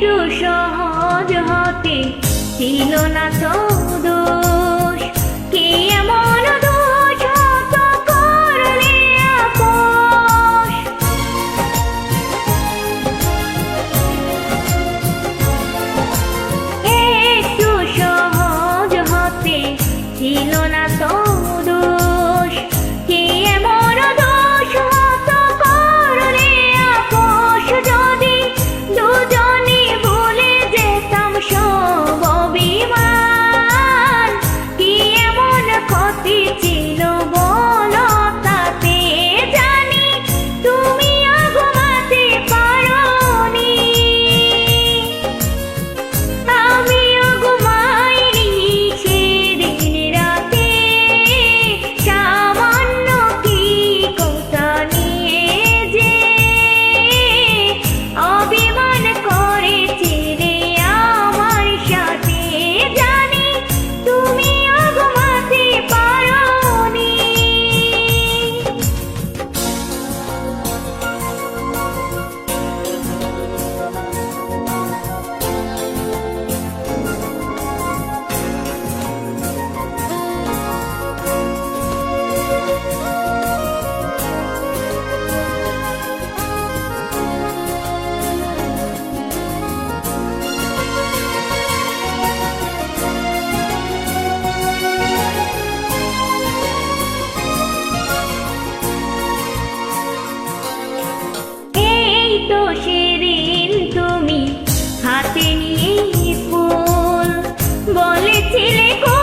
একটু সহজ হতে ছিল না তো দোষ। কে এমন 一粒谷。